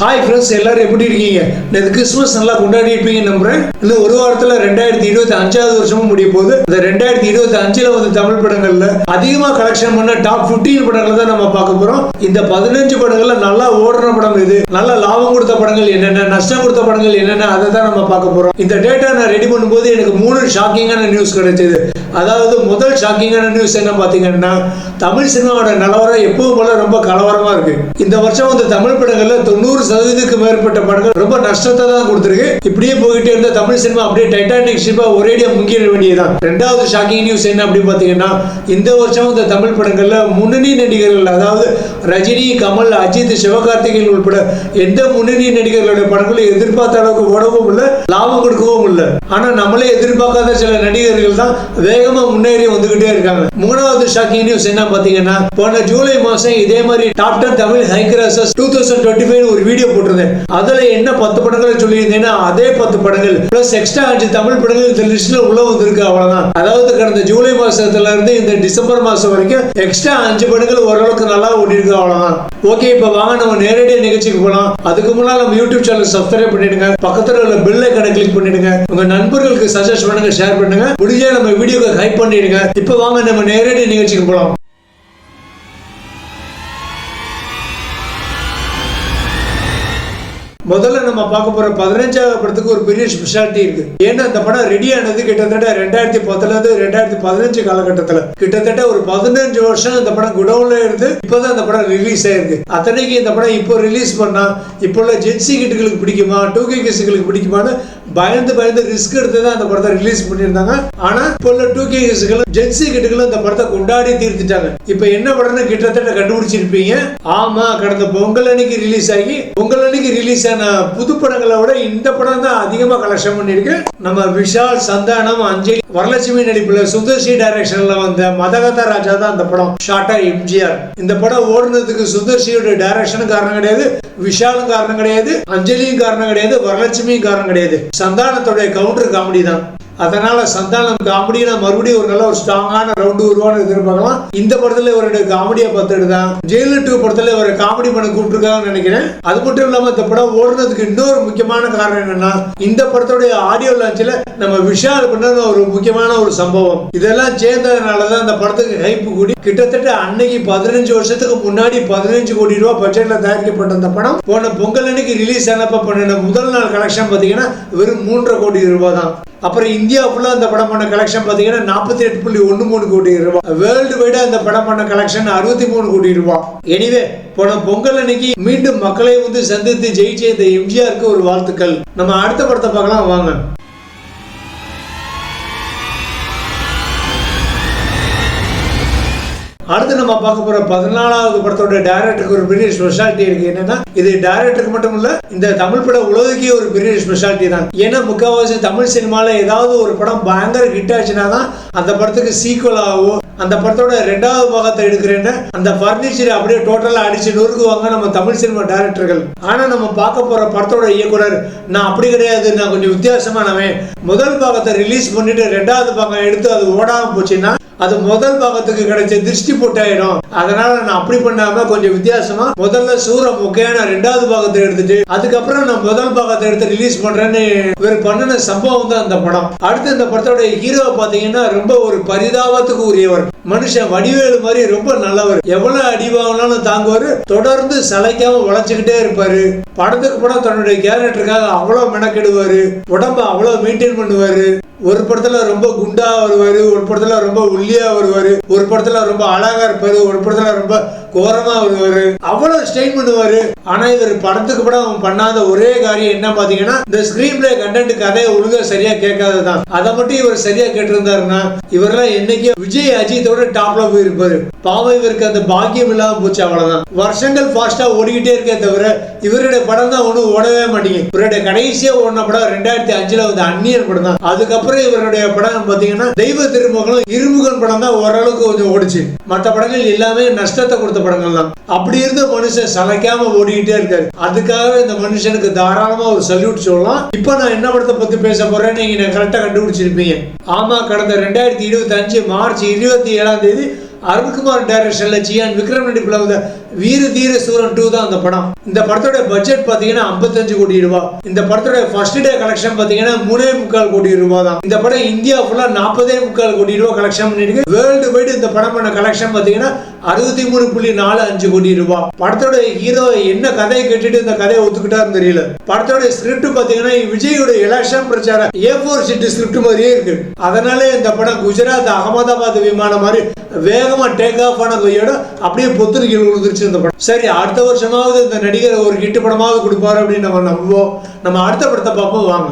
Hi friends எல்லாரும் எப்படி இருக்கீங்க? இந்த கிறிஸ்மஸ் நல்லா கொண்டாடி இருப்பீங்க நம்புறேன். இந்த ஒரு வாரத்துல ரெண்டாயிரத்தி இருபத்தி அஞ்சாவது வருஷமும் முடிய போது இந்த ரெண்டாயிரத்தி இருபத்தி அஞ்சுல வந்து தமிழ் படங்கள்ல அதிகமா கலெக்ஷன் பண்ண டாப் 15 படங்களை தான் நம்ம பார்க்க போறோம். இந்த பதினஞ்சு படங்கள்ல நல்லா ஓடுற படம் எது? நல்ல லாபம் கொடுத்த படங்கள் என்னென்ன? நஷ்டம் கொடுத்த படங்கள் என்னென்ன? அதை தான் நம்ம பார்க்க போறோம். இந்த டேட்டா நான் ரெடி பண்ணும்போது எனக்கு மூணு ஷாக்கிங்கான நியூஸ் கிடைச்சது. அதாவது முதல் ஷாக்கிங்கான நியூஸ் என்ன பார்த்தீங்கன்னா தமிழ் சினிமாவோட நிலவரம் எப்பவும் போல ரொம்ப கலவரமா இருக்கு. இந்த வருஷம் வந்து தமிழ் படங்கள்ல தொண்ணூறு சதவீதத்துக்கு மேற்பட்ட படங்கள் ரொம்ப நஷ்டத்தை தான் கொடுத்துருக்கு. இப்படியே போயிட்டே இருந்த தமிழ் சினிமா அப்படியே டைட்டானிக் ஷிப்பா ஒரேடியா முங்கிட வேண்டியதுதான். ரெண்டாவது ஷாக்கிங் நியூஸ் என்ன அப்படின்னு பாத்தீங்கன்னா இந்த வருஷம் இந்த தமிழ் படங்கள்ல முன்னணி நடிகர்கள் அதாவது ரஜினி கமல் அஜித் சிவகார்த்திகேயன் உட்பட எந்த முன்னணி நடிகர்களுடைய படங்களும் எதிர்பார்த்த அளவுக்கு ஓடவும் இல்லை லாபம் கொடுக்கவும் இல்லை. ஆனா நம்மளே எதிர்பார்க்காத சில நடிகர்கள் தான் வேகமா முன்னேறி வந்துகிட்டே இருக்காங்க. மூணாவது ஷாக்கிங் நியூஸ் என்ன பாத்தீங்கன்னா போன ஜூலை மாசம் இதே மாதிரி top ten Tamil high grossers two thousand twenty five ஒரு வீடியோ போட்டிருந்தேன். அதுல என்ன பத்து படங்களை சொல்லியிருந்தேன்னா அதே பத்து படங்கள். பிளஸ் எக்ஸ்ட்ரா அஞ்சு தமிழ் படங்கள் இந்த லிஸ்ட்ல உள்ள வந்திருக்கு அவ்வளவுதான். அதாவது கடந்த ஜூலை மாசத்துல இருந்து இந்த டிசம்பர் மாசம் வரைக்கும் எக்ஸ்ட்ரா அஞ்சு படங்கள் ஓரளவுக்கு நல்லா ஓடி இருக்கு அவ்வளவுதான். ஓகே இப்ப வாங்க நம்ம நேரடியாக நிகழ்ச்சிக்கு போலாம். அதுக்கு முன்னால நம்ம யூடியூப் சேனல் சப்ஸ்கிரைப் பண்ணிடுங்க. பக்கத்துல உள்ள பெல் ஐக்கனை கிளிக் பண்ணிடுங்க. உங்க நண்பர்களுக்கு சஜஸ்ட் பண்ணுங்க ஷேர் பண்ணுங்க. முடிஞ்சா நம்ம வீடியோக்கு ஹைப் பண்ணிடுங்க. இப்ப வாங்க நம்ம நேரடி நிகழ்ச்சிக்கு போலாம். முதல்ல நம்ம பார்க்க போகிற பதினஞ்சாவது படத்துக்கு ஒரு பெரிய ஸ்பெஷாலிட்டி இருக்கு. ஏன்னா அந்த படம் ரெடி ஆனது கிட்டத்தட்ட ரெண்டாயிரத்தி பத்துல ரெண்டாயிரத்தி பதினஞ்சு காலகட்டத்தில். கிட்டத்தட்ட ஒரு பதினஞ்சு வருஷம் இந்த படம் குடவுன்ல இருந்து இப்போதான் அந்த படம் ரிலீஸ் ஆயிருக்கு. அத்தனைக்கு இந்த படம் இப்போ ரிலீஸ் பண்ணால் இப்போ உள்ள ஜென்சி கிட்டுகளுக்கு பிடிக்குமா டூ கே கிட்ஸுகளுக்கு பிடிக்குமான்னு பயந்து பயந்து ரிஸ்க் எடுத்து தான் அந்த படத்தை ரிலீஸ் பண்ணியிருந்தாங்க. ஆனா இப்போ உள்ள டூ கே கிட்ஸுகளும் ஜென்சி கிட்டுகளும் இந்த படத்தை கொண்டாடி தீர்த்துட்டாங்க. இப்போ என்ன படம்னு கிட்டத்தட்ட கண்டுபிடிச்சிருப்பீங்க. ஆமா கடந்த பொங்கல் அன்னைக்கு ரிலீஸ் ஆகி பொங்கல் அன்னைக்கு ரிலீஸ் ஆன புது படங்களை விட இந்த படம் தான் அதிகமா கலெக்ஷன் பண்ணிருக்கு நம்ம விஷால் சந்தானம் அஞ்சலி வரலட்சுமி நடிப்புல சுந்தர்சி டைரக்ஷன்ல வந்த மதகத ராஜா தான் அந்த படம் ஷார்ட்டா எம்ஜிஆர். இந்த படம் ஓடுனதுக்கு சுந்தர்சியோட டைரக்ஷனும் காரணம் கிடையாது விஷாலும் காரணம் கிடையாது அஞ்சலியும் காரணம் கிடையாது வரலட்சுமியும் காரணம் கிடையாது. சந்தானத்துடைய கவுண்டர் காமெடி தான். அதனால சந்தானம் காமெடியில மறுபடியும் ஒரு நல்ல ஒரு ஸ்ட்ராங்கான ரவுண்டு வருவான்னு எதிர்பார்க்கலாம். இந்த படத்துல இவருடைய காமெடியை பார்த்துட்டு தான் ஜெயிலர் டூ படத்துல இவர் காமெடி பண்ண கூப்பிட்டுருக்காங்கன்னு நினைக்கிறேன். அது மட்டும் இல்லாம இந்த படம் ஓடுனதுக்கு இன்னொரு முக்கியமான காரணம் என்னன்னா இந்த படத்துடைய ஆடியோ லான்ச்ல நம்ம விஷால் பண்ண ஒரு முக்கியமான ஒரு சம்பவம். இதெல்லாம் சேர்ந்ததுனாலதான் இந்த படத்துக்கு ஹைப் கூடி கிட்டத்தட்ட அன்னைக்கு பதினஞ்சு வருஷத்துக்கு முன்னாடி பதினஞ்சு கோடி ரூபாய் பட்ஜெட்ல தயாரிக்கப்பட்ட அந்த படம். போன பொங்கல் அன்னைக்கு ரிலீஸ் ஆனப்ப பண்ணின முதல் நாள் கலெக்ஷன் பாத்தீங்கன்னா வெறும் மூன்றரை கோடி ரூபாய் தான் அப்புறம் இந்தியா ஃபுல்லா அந்த படம் பண்ண கலெக்ஷன் பாத்தீங்கன்னா நாற்பத்தி எட்டு புள்ளி ஒன்று மூணு கோடி ரூபாய். வேர்ல்டு வைடா அந்த படம் பண்ண கலெக்ஷன் அறுபத்தி மூணு கோடி ரூபாய். எனிவே போன பொங்கல் அன்னைக்கு மீண்டும் மக்களை வந்து சந்தித்து ஜெயிச்ச இந்த எம்ஜிஆருக்கு ஒரு வாழ்த்துக்கள். நம்ம அடுத்த படத்தை பார்க்கலாம் வாங்க. அடுத்து நம்ம பார்க்க போற பதினாலாவது படத்தோட டைரக்டருக்கு ஒரு பெரிய ஸ்பெஷாலிட்டி இருக்கு. என்னன்னா இது டைரக்டருக்கு மட்டும் இல்ல இந்த தமிழ் பட உலகக்கே ஒரு பெரிய ஸ்பெஷாலிட்டி தான். ஏன்னா முக்கால்வாசி தமிழ் சினிமால ஏதாவது ஒரு படம் பயங்கர ஹிட் ஆச்சுன்னா தான் அந்த படத்துக்கு சீக்குவல் ஆகும் அந்த படத்தோட ரெண்டாவது பாகத்தை எடுக்கிறேன்னு அந்த பர்னிச்சர் அப்படியே டோட்டலாக அடிச்சு நொறுக்குவாங்க நம்ம தமிழ் சினிமா டைரக்டர்கள் ஆனால் நம்ம பார்க்க போகிற படத்தோட இயக்குனர் நான் அப்படி கிடையாது நான் கொஞ்சம் வித்தியாசமானவன். முதல் பாகத்தை ரிலீஸ் பண்ணிட்டு ரெண்டாவது பாகம் எடுத்து அது ஓடாமல் போச்சுன்னா அது முதல் பாகத்துக்கு கிடைச்ச திருஷ்டி போட்டாயிடும். அதனால நான் அப்படி பண்ணாம கொஞ்சம் வித்தியாசமா முதல்ல சூர முக்கையான ரெண்டாவது பாகத்தை எடுத்துட்டு அதுக்கப்புறம் நான் முதல் பாகத்தை எடுத்து ரிலீஸ் பண்றேன்னு இவர் பண்ணின சம்பவம் தான் அந்த படம். அடுத்து இந்த படத்தோட ஹீரோ பாத்தீங்கன்னா ரொம்ப ஒரு பரிதாபத்துக்கு உரியவர். மனுஷன் வடிவேலு மாதிரி ரொம்ப நல்லவர். எவ்வளவு அடி வாங்கினாலும் தாங்குவாரு. தொடர்ந்து சளைக்காம உழைச்சுக்கிட்டே இருப்பாரு. படத்துக்கு படம் தன்னுடைய கேரக்டருக்காக அவ்வளவு மெனக்கெடுவாரு. உடம்ப அவ்வளவு மெயின்டைன் பண்ணுவாரு. ஒரு படத்துல ரொம்ப குண்டா வருவார் ஒரு படத்துல ரொம்ப ஒல்லியா வருவார் ஒரு படத்துல ரொம்ப அழகா இருப்பாரு ஒரு படத்துல ரொம்ப கோரமா வருவாரு. அவ்வளவு ஸ்ட்ரெயின் பண்ணுவாரு. ஆனா இவர் படத்துக்கு படம் பண்ணாத ஒரே காரியம் என்ன பாத்தீங்கன்னா இந்த ஸ்கிரீன் பிளே கண்டென்ட் கதையை ஒழுங்கா சரியா கேட்காததான் அதை மட்டும் இவர் சரியா கேட்டிருந்தாருன்னா இவரெல்லாம் என்னைக்கும் விஜய் அஜித்தோட டாப்ல போயிருப்பாரு. பாவம் இவருக்கு அந்த பாக்கியம் இல்லாம போச்சு அவ்வளவுதான். வருஷங்கள் ஃபாஸ்டா ஓடிக்கிட்டே இருக்கே தவிர இவருடைய படம் தான் ஒன்றும் ஓடவே மாட்டேங்குது. இவருடைய கடைசியா ஓடின படம் ரெண்டாயிரத்தி அஞ்சுல வந்து அந்நியன் படம் தான் அதுக்கப்புறம் இவருடைய படம் பாத்தீங்கன்னா தெய்வ திருமுகங்களும் இருமுகன் படம் தான் ஓரளவுக்கு கொஞ்சம் ஓடிச்சு. மற்ற படங்கள் எல்லாமே நஷ்டத்தை கொடுத்த படங்கள் தான். அப்படி இருந்த மனுஷன் சலைக்காம ஓடிக்கிட்டே இருக்காரு. அதுக்காகவே இந்த மனுஷனுக்கு தாராளமா ஒரு சல்யூட் சொல்லலாம். இப்போ நான் என்ன படத்தை பத்தி பேச போறேன்னு நீங்க கரெக்டா கண்டுபிடிச்சிருப்பீங்க. ஆமா கடந்த ரெண்டாயிரத்தி இருபத்தி அஞ்சு மார்ச் இருபத்தி ஏழாம் தேதி அருண்குமார் டைரக்ஷன்ல சியான் விக்ரம் நடிப்புல வீர தீர சூரன் டூ தான் அந்த படம். இந்த படத்தோட பட்ஜெட் பாத்தீங்கன்னா 55 கோடி ரூபாய். இந்த படத்தோட ஃபர்ஸ்ட் டே கலெக்ஷன் பாத்தீங்கன்னா மூணே முக்கால் கோடி ரூபாய் தான். இந்த படம் இந்தியா ஃபுல்லா நாற்பதே முக்கால் கோடி ரூபாய் கலெக்ஷன் பண்ணிருக்கு. வேர்ல்டு வைடு இந்த படம் பண்ண கலெக்ஷன் பாத்தீங்கன்னா அறுபத்தி மூணு புள்ளி நாலு அஞ்சு கோடி ரூபாய். படத்தோட ஹீரோ என்ன கதையை கேட்டுட்டு இந்த கதையை ஒத்துக்கிட்டாருன்னு தெரியல. படத்தோட ஸ்கிரிப்ட் பாத்தீங்கன்னா விஜயோட எலெக்ஷன் பிரச்சாரம் ஏ ஃபோர் ஷீட் ஸ்கிரிப்ட் மாதிரியே இருக்கு. அதனால இந்த படம் குஜராத் அகமதாபாத் விமானம் மாதிரி வேகமா டேக் ஆஃப் ஆன கையோட அப்படியே பொத்துரு விழுந்துருச்சு விழுந்துருச்சு இந்த படம். சரி அடுத்த வருஷமாவது இந்த நடிகர் ஒரு ஹிட் படமாவது கொடுப்பாரு அப்படின்னு நம்ம நம்புவோம். நம்ம அடுத்த படத்தை பார்ப்போம் வாங்க.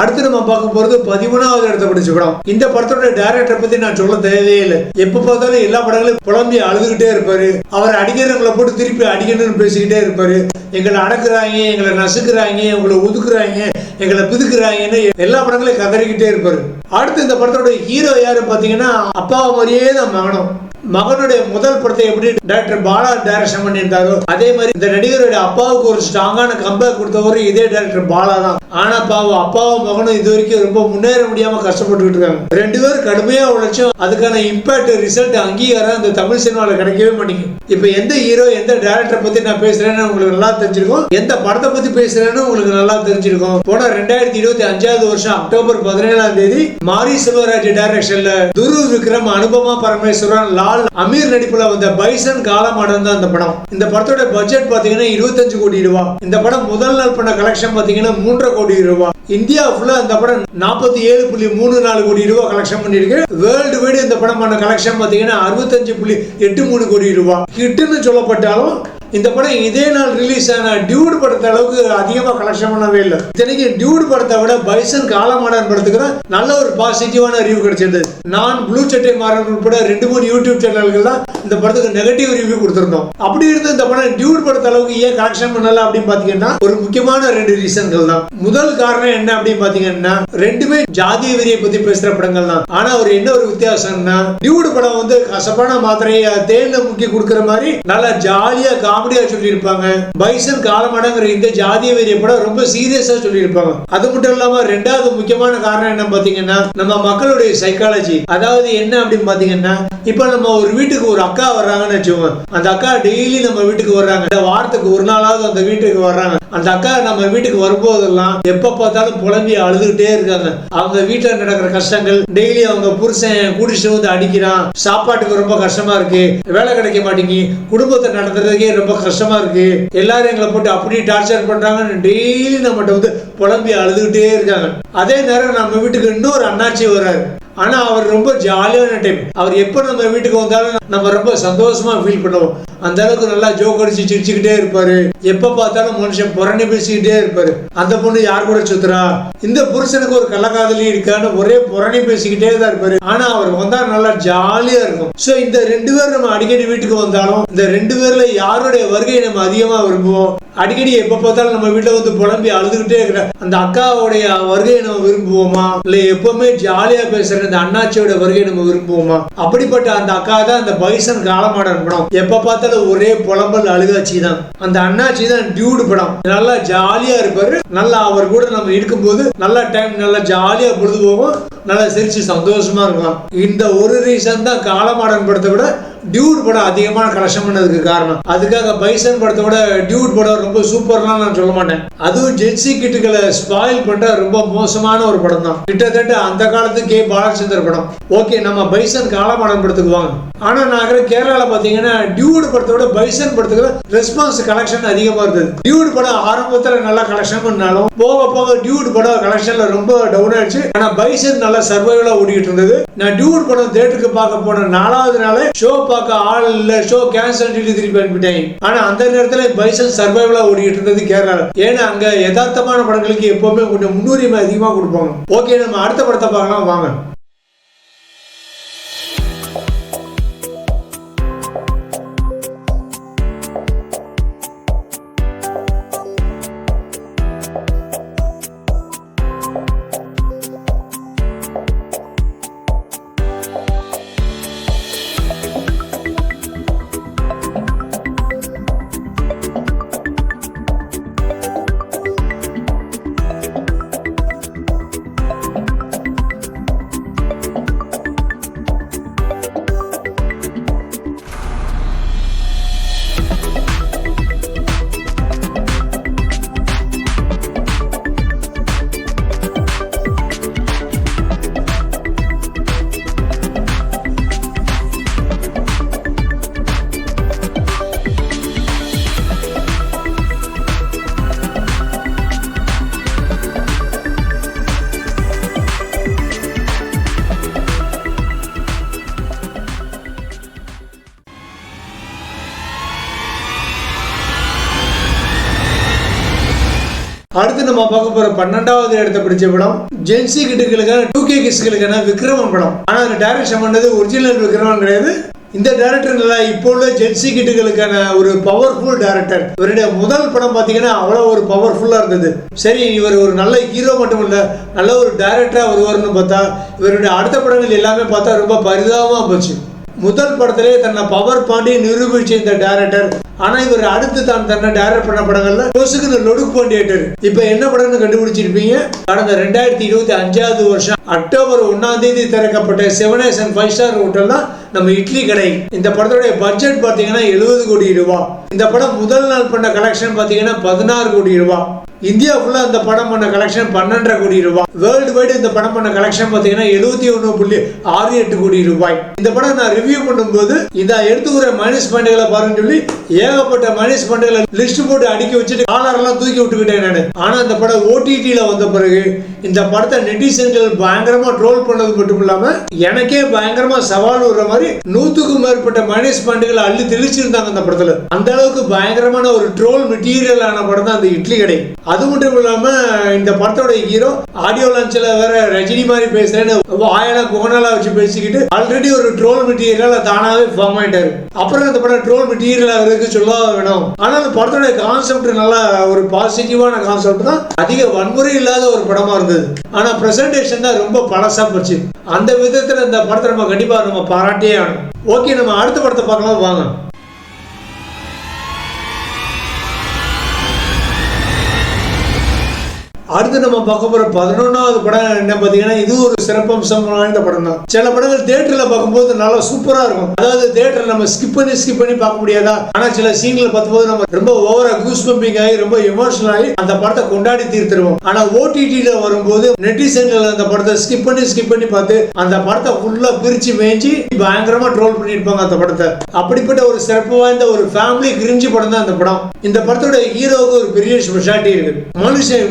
அடுத்து நம்ம பார்க்க போறது பதிமூணாவது இடத்த பிடிச்ச படம். இந்த படத்தோட டைரக்டர் பத்தி நான் சொல்ல தேவையே இல்லை. எப்ப பார்த்தாலும் எல்லா படங்களையும் புலம்பி அழுதுகிட்டே இருப்பாரு. அவர் அடிக்கிறவங்களை போட்டு திருப்பி அடிக்கணும்னு பேசிக்கிட்டே இருப்பாரு. எங்களை அடக்குறாங்க எங்களை நசுக்குறாங்க உங்களை ஒதுக்குறாங்க எங்களை பிதுக்குறாங்கன்னு எல்லா படங்களையும் கதறிக்கிட்டே இருப்பாரு. அடுத்து இந்த படத்தோட ஹீரோ யாரு பாத்தீங்கன்னா அப்பா மாதிரியே தான் மகனும். மகனுடைய முதல் படத்தை எப்படி டாக்டர் பாலா டைரக்ஷன் பண்ணியிருந்தாரோ அதே மாதிரி இந்த நடிகருடைய அப்பாவுக்கு ஒரு ஸ்ட்ராங்கான கம்பேக் கொடுத்தவரும் இதே டைரக்டர் பாலா தான். ஆனா பாவம் அப்பாவும் மகனும் இது வரைக்கும் ரொம்ப முன்னேற முடியாம கஷ்டப்பட்டுக்கிட்டு இருக்காங்க. ரெண்டு பேரும் கடுமையா உழைச்சும். அதுக்கான இம்பாக்ட் ரிசல்ட் அங்கீகாரம் இந்த தமிழ் சினிமாவில் கிடைக்கவே மாட்டேங்குது. இப்ப எந்த ஹீரோ எந்த டேரக்டரை பத்தி நான் பேசுறேன்னு உங்களுக்கு நல்லா தெரிஞ்சிருக்கும். எந்த படத்தை பத்தி பேசுறேன்னு உங்களுக்கு நல்லா தெரிஞ்சிருக்கும். போன ரெண்டாயிரத்தி இருபத்தி அஞ்சாவது வருஷம் அக்டோபர் பதினேழாம் தேதி மாரி செல்வராஜ் டைரக்ஷன்ல துரு விக்ரம் அனுபமா பரமேஸ்வரன் லால் அமீர் நடிப்புல வந்த பைசன் காலம் அடர்ந்த அந்த படம். இந்த படத்தோட பட்ஜெட் பாத்தீங்கன்னா இருபத்தஞ்சு கோடி ரூபாய் இந்த படம் முதல் நாள் பண்ண கலெக்ஷன் பாத்தீங்கன்னா மூன்றரை கோடி ரூபாய் இந்தியா ஃபுல்லா இந்த படம் நாற்பத்தி ஏழு புள்ளி மூணு நாலு கோடி ரூபாய் கலெக்ஷன் பண்ணிருக்கு வேர்ல்டு வைடு இந்த படம் பண்ண கலெக்ஷன் பாத்தீங்கன்னா அறுபத்தஞ்சு புள்ளி எட்டு மூணு கோடி ரூபாய் ஹிட்னு சொல்லப்பட்டாலும் இந்த படம் இதே நாள் ரிலீஸ் ஆன டியூட் படத்த அளவுக்கு அதிகமா கலெக்ஷன் பண்ணவே இல்லை. இத்தனைக்கு டியூட் படத்தை விட பைசன் காலமாடன் படத்துக்கு தான் நல்ல ஒரு பாசிட்டிவான ரிவ்யூ கிடைச்சிருந்தது. நான் ப்ளூ சட்டை மாறன் உட்பட ரெண்டு மூணு யூடியூப் சேனல்கள் தான் இந்த படத்துக்கு நெகட்டிவ் ரிவ்யூ கொடுத்துருந்தோம். அப்படி இருந்து இந்த படம் டியூட் படத்த அளவுக்கு ஏன் கலெக்ஷன் பண்ணல அப்படின்னு பாத்தீங்கன்னா ஒரு முக்கியமான ரெண்டு ரீசன்கள் தான். முதல் காரணம் என்ன அப்படின்னு பாத்தீங்கன்னா ரெண்டுமே ஜாதிய வெறியை பத்தி பேசுற படங்கள் தான். ஆனா ஒரு என்ன ஒரு வித்தியாசம்னா டியூட் படம் வந்து கசப்பான மாத்திரையை தேன்ல முக்கி கொடுக்குற மாதிரி நல்லா ஜாலியா காமெடியா சொல்லியிருப்பாங்க. பைசன் காலமடங்கிற இந்த ஜாதிய வெறிய படம் ரொம்ப சீரியஸா சொல்லியிருப்பாங்க. அது மட்டும் இல்லாம ரெண்டாவது முக்கியமான காரணம் என்ன பாத்தீங்கன்னா நம்ம மக்களுடைய சைக்காலஜி அதாவது என்ன அப்படின்னு பாத்தீங்கன்னா இப்ப நம்ம ஒரு வீட்டுக்கு ஒரு அக்கா வர்றாங்கன்னு வச்சுக்கோங்க. அந்த அக்கா டெய்லி நம்ம வீட்டுக்கு வர்றாங்க. இந்த வாரத்துக்கு ஒரு நாளாவது அந்த வீட்டுக்கு வர்றாங்க. அந்த அக்கா நம்ம வீட்டுக்கு வரும்போதெல்லாம் எப்ப பார்த்தாலும் புலம்பி அழுதுகிட்டே இருக்காங்க. அவங்க வீட்டுல நடக்கிற கஷ்டங்கள் டெய்லி அவங்க புருஷன் குடிச்சு வந்து அடிக்கிறான். சாப்பாட்டுக்கு ரொம்ப கஷ்டமா இருக்கு. வேலை கிடைக்க மாட்டேங்கி குடும்பத்தை நடத்துறதுக்கே ரொம்ப ரொம்ப கஷ்டமா இருக்கு. எல்லாரும் எங்களை போட்டு அப்படி டார்ச்சர் பண்றாங்கன்னு டெய்லி நம்மகிட்ட வந்து புலம்பி அழுதுகிட்டே இருக்காங்க. அதே நேரம் நம்ம வீட்டுக்கு இன்னொரு அண்ணாச்சி வர்றாரு. ஆனா அவர் ரொம்ப ஜாலியான டைம் அவர் எப்போ நம்ம வீட்டுக்கு வந்தாலும் நம்ம ரொம்ப சந்தோஷமா ஃபீல் பண்ணுவோம். அந்த அளவுக்கு நல்லா ஜோக் அடிச்சு சிரிச்சுக்கிட்டே இருப்பாரு. எப்ப பார்த்தாலும் மனுஷன் புறணி பேசிக்கிட்டே இருப்பாரு. அந்த பொண்ணு யார் கூட சுத்துறா? இந்த புருஷனுக்கு ஒரு கள்ளக்காதலி இருக்கான்னு ஒரே புறணி பேசிக்கிட்டே தான் இருப்பாரு. ஆனா அவர் வந்தா நல்லா ஜாலியா இருக்கும். சோ இந்த ரெண்டு பேரும் நம்ம அடிக்கடி வீட்டுக்கு வந்தாலும் இந்த ரெண்டு பேர்ல யாருடைய வருகையை நம்ம அதிகமா விரும்புவோம்? அடிக்கடி எப்ப பார்த்தாலும் நம்ம வீட்டில் வந்து புலம்பி அழுதுகிட்டே இருக்கிற அந்த அக்காவுடைய வருகையை நம்ம விரும்புவோமா? இல்ல எப்பவுமே ஜாலியா பேசுற அந்த அண்ணாச்சியோட வருகையை நம்ம விரும்புவோமா? அப்படிப்பட்ட அந்த அக்கா தான் அந்த பைசன் காலமாடன் படம் எப்ப பார்த்தாலும் ஒரே புலம்பல் அழுகாச்சி தான். அந்த அண்ணாச்சி தான் டியூடு படம். நல்லா ஜாலியா இருப்பாரு. நல்லா அவர் கூட நம்ம இருக்கும்போது நல்ல டைம் நல்லா ஜாலியா பொழுது போகும் நல்லா சிரிச்சு சந்தோஷமா இருக்கலாம். இந்த ஒரு ரீசன் தான் காலமாடன் படத்தை விட டியூட் படம் அதிகமான கலெக்ஷன் பண்ணதுக்கு காரணம். அதுக்காக பைசன் படத்தை விட டியூட் படம் ரொம்ப சூப்பர்லாம் நான் சொல்ல மாட்டேன். அதுவும் ஜென்சி கிட்டுகளை ஸ்பாயில் பண்ற ரொம்ப மோசமான ஒரு படம் தான். கிட்டத்தட்ட அந்த காலத்து கே பாலச்சந்தர் படம். ஓகே நம்ம பைசன் காலமாடன் படத்துக்கு வாங்க. ஆனா நான் கேரளால பாத்தீங்கன்னா டியூட் படத்தை விட பைசன் படத்துக்கு ரெஸ்பான்ஸ் கலெக்ஷன் அதிகமா இருந்தது. டியூட் படம் ஆரம்பத்துல நல்லா கலெக்ஷன் பண்ணாலும் போக போக டியூட் படம் கலெக்ஷன்ல ரொம்ப டவுன் ஆயிடுச்சு. ஆனா பைசன் நல்லா சர்வைவலா ஓடிக்கிட்டு இருந்தது. நான் டியூட் படம் தேட்டருக்கு பார்க்க போன நாலாவது நாளே ஷோ பார்க்க ஆள் இல்ல. ஷோ கேன்சல் திருப்பி அனுப்பிட்டேன். ஆனா அந்த நேரத்துல பைசன் சர்வைவலா ஓடிட்டு இருந்தது கேரளா ஏன்னா அங்க யதார்த்தமான படங்களுக்கு எப்பவுமே கொஞ்சம் முன்னுரிமை அதிகமா கொடுப்பாங்க. ஓகே நம்ம அடுத்த படத்தை பார்க்கலாம். வாங்க. நம்ம பார்க்க போற பன்னெண்டாவது இடத்தை பிடிச்ச படம். ஜென்சி கிட்டுகளுக்கான டூ கே கிஸ்களுக்கான விக்ரமன் படம். ஆனா அந்த டைரக்ஷன் பண்ணது ஒரிஜினல் விக்ரமன் கிடையாது. இந்த டேரக்டர் நல்லா இப்போ உள்ள ஜென்சி கிட்டுகளுக்கான ஒரு பவர்ஃபுல் டேரக்டர் இவருடைய முதல் படம் பார்த்தீங்கன்னா அவ்வளோ ஒரு பவர்ஃபுல்லாக இருந்தது. சரி இவர் ஒரு நல்ல ஹீரோ மட்டும் இல்லை நல்ல ஒரு டேரக்டராக வருவார்னு பார்த்தா இவருடைய அடுத்த படங்கள் எல்லாமே பார்த்தா ரொம்ப பரிதாபமாக போச்சு. முதல் படத்திலே தன்னை பவர் பாண்டி நிரூபிச்ச இந்த டேரக்டர் ஆனா இவர் அடுத்து தான் தன்னை டைரக்ட் பண்ண படங்கள்ல கொசுக்குன்னு லொடுக்கு பாண்டியேட்டர் இப்போ என்ன படம்னு கண்டுபிடிச்சிருப்பீங்க? கடந்த ரெண்டாயிரத்தி இருபத்தி அஞ்சாவது வருஷம் அக்டோபர் ஒன்னாம் தேதி திறக்கப்பட்ட செவனேசன் ஃபைவ் ஸ்டார் ஹோட்டல் தான் நம்ம இட்லி கடை. இந்த படத்தோட பட்ஜெட் பாத்தீங்கன்னா எழுபது கோடி ரூபாய் இந்த படம் முதல் நாள் பண்ண கலெக்ஷன் பாத்தீங்கன்னா பதினாறு கோடி ரூபாய் இந்தியா ஃபுல்லா இந்த படம் பண்ண கலெக்ஷன் பன்னெண்டரை கோடி ரூபாய் வேர்ல்டு வைடு இந்த படம் பண்ண கலெக்ஷன் பாத்தீங்கன்னா எழுபத்தி ஒண்ணு புள்ளி ஆறு எட்டு கோடி ரூபாய். இந்த படம் நான் ரிவ்யூ பண்ணும்போது இதை எடுத்துக்கிற மைனஸ் பாயிண்ட்களை பாருன்னு சொல்லி ஏகப்பட்ட மைனஸ் பாயிண்ட்களை லிஸ்ட் போட்டு அடுக்கி வச்சுட்டு காலரெல்லாம் தூக்கி விட்டுக்கிட்டேன் நான். ஆனா இந்த படம் ஓடிடியில வந்த பிறகு இந்த படத்தை நெட்டிசன்கள் பயங்கரமா ட்ரோல் பண்ணது மட்டும் இல்லாம எனக்கே பயங்கரமா சவால் விடுற மாதிரி நூத்துக்கும் மேற்பட்ட மைனஸ் பாயிண்ட்களை அள்ளி தெளிச்சிருந்தாங்க அந்த படத்துல. அந்த அளவுக்கு பயங்கரமான ஒரு ட்ரோல் மெட்டீரியல் ஆன படம் தான் அந்த இட்லி கடை. அது மட்டும் இல்லாம இந்த படத்தோட ஹீரோ ஆடியோ லான்ச்சில் வேற ரஜினி மாதிரி பேசுறேன்னு வாயில குகனலா வச்சு பேசிக்கிட்டு ஆல்ரெடி ஒரு ட்ரோல் மெட்டீரியலாக தானாவே ஃபார்ம் ஆயிட்டாரு. அப்புறம் இந்த படம் ட்ரோல் மெட்டீரியல் அவருக்கு சொல்ல வேணும். ஆனா அந்த படத்தோட கான்செப்ட் நல்லா ஒரு பாசிட்டிவான கான்செப்ட் தான். அதிக வன்முறை இல்லாத ஒரு படமா இருந்தது. ஆனா பிரசன்டேஷன் தான் ரொம்ப பழசா போச்சு. அந்த விதத்துல இந்த படத்தை நம்ம கண்டிப்பா நம்ம பாராட்டியே ஆகணும். ஓகே நம்ம அடுத்த படத்தை பார்க்கலாம் வாங்க. அடுத்து நம்ம பார்க்க போற பதினொன்றாவது படம் என்ன பார்த்தீங்கன்னா இது ஒரு சிறப்பம்சம் வாய்ந்த படம் தான். சில படங்கள் தேட்டரில் பார்க்கும்போது நல்லா சூப்பரா இருக்கும். அதாவது தியேட்டர் நம்ம ஸ்கிப் பண்ணி ஸ்கிப் பண்ணி பார்க்க முடியாதா? ஆனா சில சீன்களை பார்க்கும்போது நம்ம ரொம்ப ஓவரா கூஸ் பம்பிங் ஆகி ரொம்ப எமோஷனல் ஆகி அந்த படத்தை கொண்டாடி தீர்த்துருவோம். ஆனா ஓடிடியில வரும்போது நெட்டிசன்கள் அந்த படத்தை ஸ்கிப் பண்ணி ஸ்கிப் பண்ணி பார்த்து அந்த படத்தை ஃபுல்லா பிரிச்சு மேய்ஞ்சி பயங்கரமா ட்ரோல் பண்ணிருப்பாங்க அந்த படத்தை. அப்படிப்பட்ட ஒரு சிறப்பு வாய்ந்த ஒரு ஃபேமிலி கிரிஞ்சி படம் தான் அந்த படம். இந்த படத்தோட ஹீரோவுக்கு ஒரு பெரிய ஸ்பெஷாலிட்டி இருக்கு. மனுஷன்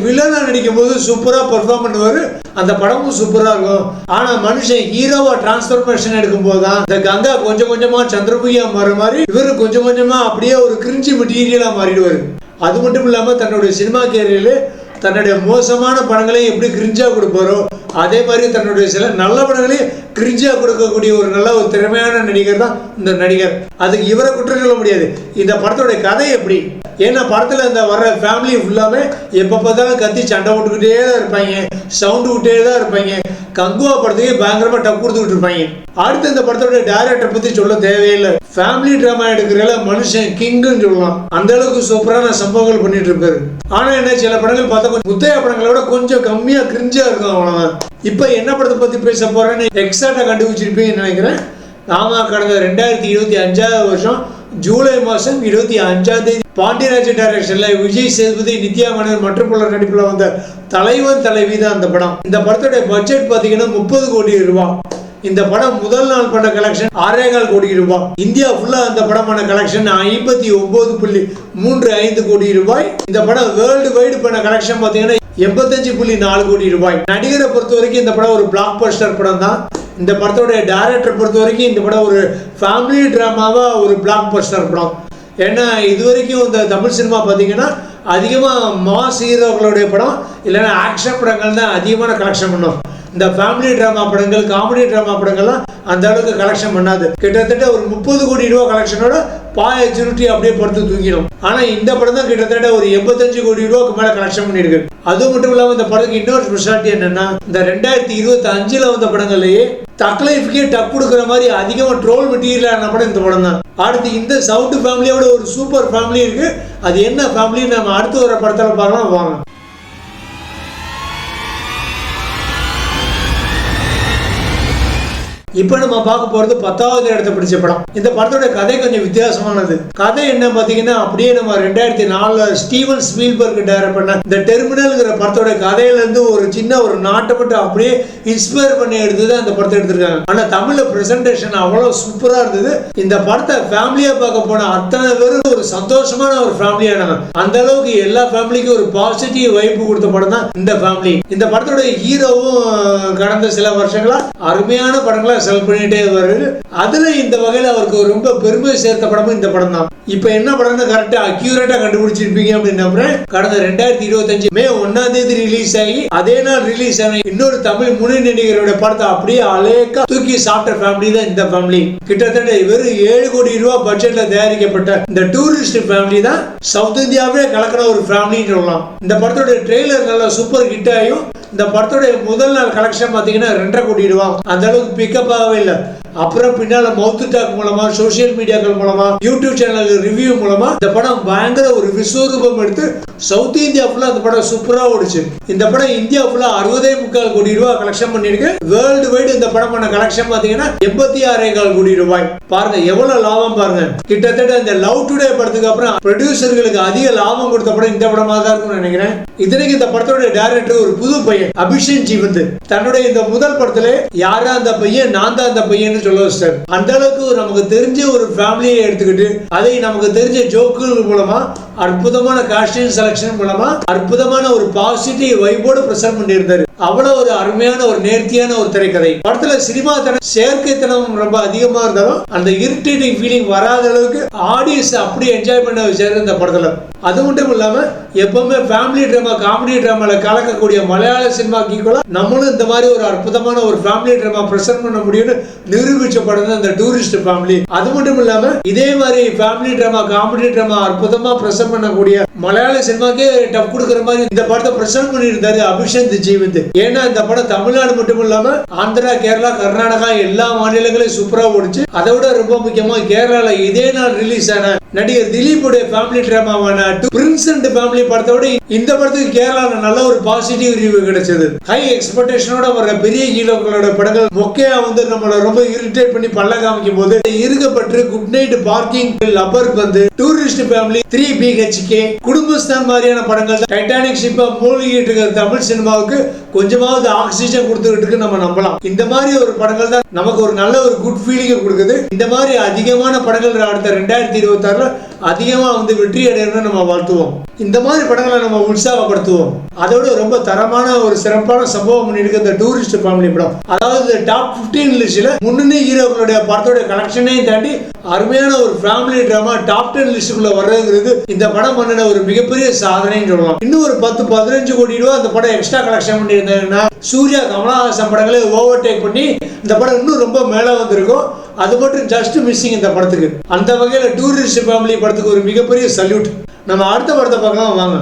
நடிக்கும் போது சூப்பராக பர்ஃபார்ம் பண்ணுவாரு. அந்த படமும் சூப்பராக இருக்கும். ஆனால் மனுஷன் ஹீரோவா டிரான்ஸ்ஃபர்மேஷன் எடுக்கும் போது தான் இந்த கங்கா கொஞ்சம் கொஞ்சமாக சந்திரபுகியா மாற மாதிரி இவர் கொஞ்சம் கொஞ்சமாக அப்படியே ஒரு கிரிஞ்சி மெட்டீரியலாக மாறிடுவார். அது மட்டும் இல்லாமல் தன்னுடைய சினிமா கேரியரில் தன்னுடைய மோசமான படங்களையும் எப்படி கிரிஞ்சாக கொடுப்பாரோ அதே மாதிரி தன்னுடைய சில நல்ல படங்களையும் கிரிஞ்சாக கொடுக்கக்கூடிய ஒரு நல்ல ஒரு திறமையான நடிகர் தான் இந்த நடிகர். அதுக்கு இவரை குற்றம் சொல்ல முடியாது. இந்த படத்துடைய கதை எப்படி? ஏன்னா படத்தில் இந்த வர்ற ஃபேமிலி ஃபுல்லாமே எப்பப்போ பார்த்தாலும் கத்தி சண்டை விட்டுக்கிட்டே தான் இருப்பாங்க. சவுண்டு விட்டே தான் இருப்பாங்க. கங்குவா படத்துக்கே பயங்கரமாக டப் கொடுத்துக்கிட்டு இருப்பாங்க. அடுத்து இந்த படத்தோட டைரக்டர் பற்றி சொல்ல தேவையில்லை. ஃபேமிலி ட்ராமா எடுக்கிறதுல மனுஷன் கிங்குன்னு சொல்லலாம். அந்த அளவுக்கு சூப்பரான சம்பவங்கள் பண்ணிட்டு இருப்பாரு ஆனால் என்ன சில படங்கள் பார்த்தா கொஞ்சம் முத்தைய படங்களை விட கொஞ்சம் கம்மியாக கிரிஞ்சாக இருக்கும் அவ்வளோதான் இப்போ என்ன படத்தை பற்றி பேச போகிறேன்னு எக்ஸாக்டாக கண்டுபிடிச்சிருப்பீங்கன்னு நினைக்கிறேன். நாம கடந்த ரெண்டாயிரத்தி இருபத்தி அஞ்சாவது வருஷம் ஜூலை மாதம் இருபத்தி அஞ்சாம் தேதி பாண்டியராஜ டைரக்ஷன்ல விஜய் சேதுபதி நித்யா மேனன் மற்றும் பலர் நடிப்புல வந்த தலைவன் தலைவி தான் அந்த படம். இந்த படத்தோட பட்ஜெட் பாத்தீங்கன்னா முப்பது கோடி ரூபாய் இந்த படம் முதல் நாள் பண்ண கலெக்ஷன் ஆறேகால் கோடி ரூபாய் இந்தியா ஃபுல்லா அந்த படமான கலெக்ஷன் ஐம்பத்தி ஒன்பது புள்ளி மூன்று ஐந்து கோடி ரூபாய். இந்த படம் வேர்ல்டு வைடு பண்ண கலெக்ஷன் பாத்தீங்கன்னா எண்பத்தஞ்சு புள்ளி நாலு கோடி ரூபாய். நடிகரை பொறுத்த வரைக்கும் இந்த படம் ஒரு பிளாக் பஸ்டர் படம் தான் இந்த படத்தோடைய டைரக்டர் பொறுத்த வரைக்கும் இந்த படம் ஒரு ஃபேமிலி ட்ராமாவாக ஒரு பிளாக் பஸ்டர் படம். ஏன்னா இது வரைக்கும் இந்த தமிழ் சினிமா பார்த்தீங்கன்னா அதிகமாக மாஸ் ஹீரோக்களுடைய படம் இல்லைன்னா ஆக்ஷன் படங்கள் தான் அதிகமான கலெக்ஷன் பண்ணும். இந்த ஃபேமிலி ட்ராமா படங்கள் காமெடி ட்ராமா படங்கள்லாம் அந்த அளவுக்கு கலெக்ஷன் பண்ணாது. கிட்டத்தட்ட ஒரு முப்பது கோடி ரூபா கலெக்ஷனோட பாய சுருட்டி அப்படியே படுத்து தூங்கிடும். ஆனா இந்த படம் தான் கிட்டத்தட்ட ஒரு எண்பத்தஞ்சு கோடி ரூபாய்க்கு மேல கலெக்ஷன் பண்ணிருக்கு அது மட்டும் இல்லாம இந்த படத்துக்கு இன்னொரு ஸ்பெஷாலிட்டி என்னன்னா இந்த ரெண்டாயிரத்தி இருபத்தி அஞ்சுல வந்த படங்கள்லயே தக்லைஃப்கே டப் கொடுக்குற மாதிரி அதிகமா ட்ரோல் மெட்டீரியல் ஆன படம் இந்த படம் தான். அடுத்து இந்த சவுண்ட் ஃபேமிலியோட ஒரு சூப்பர் ஃபேமிலி இருக்கு. அது என்ன ஃபேமிலி நம்ம அடுத்து வர படத்துல பார்க்கலாம். வாங்க. இப்போ நம்ம பார்க்க போறது பத்தாவது இடத்தை பிடிச்ச படம். இந்த படத்தோட கதை கொஞ்சம் வித்தியாசமானது. கதை என்ன பாத்தீங்கன்னா அப்படியே நம்ம ரெண்டாயிரத்தி நாலுல ஸ்டீவன் ஸ்பீல்பர்க் டைரக்ட் பண்ண இந்த டெர்மினல்ங்கிற படத்தோட கதையில இருந்து ஒரு சின்ன ஒரு நாட்டை மட்டும் அப்படியே இன்ஸ்பயர் பண்ணி எடுத்து தான் அந்த படத்தை எடுத்திருக்காங்க. ஆனா தமிழ்ல பிரசன்டேஷன் அவ்வளவு சூப்பரா இருந்தது. இந்த படத்தை ஃபேமிலியா பார்க்க போன அத்தனை பேரும் ஒரு சந்தோஷமான ஒரு ஃபேமிலியானவங்க அந்த அளவுக்கு எல்லா ஃபேமிலிக்கும் ஒரு பாசிட்டிவ் வைப்பு கொடுத்த படம் தான் இந்த ஃபேமிலி இந்த படத்தோட ஹீரோவும் கடந்த சில வருஷங்களா அருமையான படங்களா செலக்ட் பண்ணிட்டே வருது அதுல இந்த வகையில அவருக்கு ரொம்ப பெருமை சேர்த்த படமும் இந்த படம் தான் இப்ப என்ன படம்னு கரெக்டா அக்யூரேட்டா கண்டுபிடிச்சிருப்பீங்க அப்படின்னு நம்புறேன். கடந்த ரெண்டாயிரத்தி இருபத்தஞ்சு மே ஒன்னாம் தேதி ரிலீஸ் ஆகி அதே நாள் ரிலீஸ் ஆன இன்னொரு தமிழ் முன்னணி நடிகரோட படத்தை அப்படியே அலேக்கா தூக்கி சாப்பிட்ட ஃபேமிலி தான் இந்த ஃபேமிலி கிட்டத்தட்ட வெறும் ஏழு கோடி ரூபாய் பட்ஜெட்ல தயாரிக்கப்பட்ட இந்த டூரிஸ்ட் ஃபேமிலி தான் சவுத் இந்தியாவே கலக்கிற ஒரு ஃபேமிலின்னு சொல்லலாம். இந்த படத்தோட ட்ரெய்லர் நல்லா சூப்பர் ஹிட் ஆகியும் இந்த படத்துடைய முதல் நாள் கலெக்ஷன் பார்த்தீங்கன்னா ரெண்டரை கோடி ரூபா. அந்த அளவுக்கு பிக்கப் ஆகவே இல்லை. அப்புறம் பின்னால மவுத் டாக் மூலமா சோசியல் மீடியாக்கள் மூலமா யூடியூப் சேனல் ரிவ்யூ மூலமா இந்த படம் பயங்கர ஒரு விஸ்வரூபம் எடுத்து சவுத் இந்தியா ஃபுல்லா அந்த படம் சூப்பரா ஓடிச்சு. இந்த படம் இந்தியா ஃபுல்லா அறுபதே முக்கால் கோடி ரூபாய் கலெக்ஷன் பண்ணிருக்கு வேர்ல்டு வைடு இந்த படம் பண்ண கலெக்ஷன் பாத்தீங்கன்னா எண்பத்தி ஆறே கால் கோடி ரூபாய். பாருங்க எவ்வளவு லாபம் பாருங்க. கிட்டத்தட்ட இந்த லவ் டுடே படத்துக்கு அப்புறம் ப்ரொடியூசர்களுக்கு அதிக லாபம் கொடுத்த படம் இந்த படமா தான் இருக்கும்னு நினைக்கிறேன். இதனைக்கு இந்த படத்தோட டேரக்டர் ஒரு புது பையன் அபிஷேக் ஜீவந்த். தன்னுடைய இந்த முதல் படத்துல யாரா அந்த பையன் நான் தான் அந்த பையன் சொல்ல அந்த அளவுக்கு நமக்கு தெரிஞ்ச ஒரு ஃபேமிலியை எடுத்துக்கிட்டு அதை நமக்கு தெரிஞ்ச ஜோக்குகள் மூலமா அற்புதமான காஸ்டியூம் செலக்ஷன் மூலமா அற்புதமான ஒரு பாசிட்டிவ் வைபோடு பிரசன்ட் பண்ணியிருந்தாரு. அவ்வளவு ஒரு அருமையான ஒரு நேர்த்தியான ஒரு திரைக்கதை. படத்துல சினிமா தனம் செயற்கைத்தனம் ரொம்ப அதிகமா இருந்தாலும் அந்த இரிட்டேட்டிங் ஃபீலிங் வராத அளவுக்கு ஆடியன்ஸ் அப்படி என்ஜாய் பண்ண வச்சாரு இந்த படத்துல. அது மட்டும் இல்லாம எப்பவுமே ஃபேமிலி ட்ராமா காமெடி டிராமால கலக்கக்கூடிய மலையாள சினிமாக்கு ஈக்குவலா நம்மளும் இந்த மாதிரி ஒரு அற்புதமான ஒரு ஃபேமிலி ட்ராமா பிரசன்ட் பண்ண முடியும்னு நிரூபிச்ச படம் தான் இந்த டூரிஸ்ட் ஃபேமிலி அது மட்டும் இல்லாம இதே மாதிரி ஃபேமிலி ட்ராமா காமெடி ட்ராமா அற்புதமா பிரசன்ட் பண்ணக்கூடிய மலையாள சினிமாக்கே டப் கொடுக்குற மாதிரி இந்த படத்தை பிரசன்ட் பண்ணியிருந்தாரு அபிஷேக் ஜீவந்த் ஏன்னா இந்த படம் தமிழ்நாடு மட்டும் இல்லாம ஆந்திரா கேரளா கர்நாடகா எல்லா மாநிலங்களையும் சூப்பரா ஓடிச்சு. அதை விட ரொம்ப முக்கியமா கேரளால இதே நாள் ரிலீஸ் ஆன நடிகர் திலீப்புடைய ஃபேமிலி ட்ராமாவான பிரின்ஸ் அண்ட் ஃபேமிலி படத்தோட இந்த படத்துக்கு கேரளால நல்ல ஒரு பாசிட்டிவ் ரிவ்யூ கிடைச்சது. ஹை எக்ஸ்பெக்டேஷனோட வர பெரிய ஹீரோக்களோட படங்கள் மொக்கையா வந்து நம்மள ரொம்ப இரிட்டேட் பண்ணி பல்ல காமிக்கும் போது இருக்கப்பட்டு குட் நைட் பார்க்கிங் லப்பர் வந்து tourist family three BHK Kudumbasthan மாதிரியான படங்கள் டைட்டானிக் ஷிப்பை மூழ்கிட்டு இருக்கிற தமிழ் சினிமாவுக்கு கொஞ்சமாவது ஆக்சிஜன் கொடுத்துக்கிட்டு இருக்கு நம்ம நம்பலாம். இந்த மாதிரி ஒரு படங்கள் தான் நமக்கு ஒரு நல்ல ஒரு குட் ஃபீலிங்கை கொடுக்குது. இந்த மாதிரி அதிகமான படங்கள் அடுத்த ரெண்டாயிரத்தி இருபத்தி ஆறுல அதிகமா வந்து வெற்றி அடையணும்னு நம்ம வாழ்த்துவோம். இந்த மாதிரி படங்களை நம்ம உற்சாகப்படுத்துவோம். அதோட ரொம்ப தரமான ஒரு சிறப்பான சம்பவம் பண்ணிருக்கு இந்த டூரிஸ்ட் ஃபேமிலி படம். அதாவது டாப் 15 லிஸ்ட்ல முன்னணி ஹீரோக்களுடைய படத்தோட கலெக்ஷனையும் தாண்டி அருமையான ஒரு ஃபேமிலி டிராமா டாப் டென் லிஸ்டுக்குள்ள வர்றதுங்கிறது இந்த படம் பண்ணின ஒரு மிகப்பெரிய சாதனைன்னு சொல்லலாம். இன்னும் ஒரு பத்து பதினஞ்சு கோடி ரூபா அந்த படம் எக்ஸ்ட்ரா கலெக்ஷன் பண்ணி பண்ணியிருந்தாங்கன்னா சூர்யா கமலஹாசன் படங்களை ஓவர்டேக் பண்ணி இந்த படம் இன்னும் ரொம்ப மேலே வந்திருக்கும் அது மட்டும் ஜஸ்ட் மிஸ்ஸிங் இந்த படத்துக்கு. அந்த வகையில் டூரிஸ்ட் ஃபேமிலி படத்துக்கு ஒரு மிகப்பெரிய சல்யூட் நம்ம அடுத்த படத்தை பார்க்கலாம் வாங்க.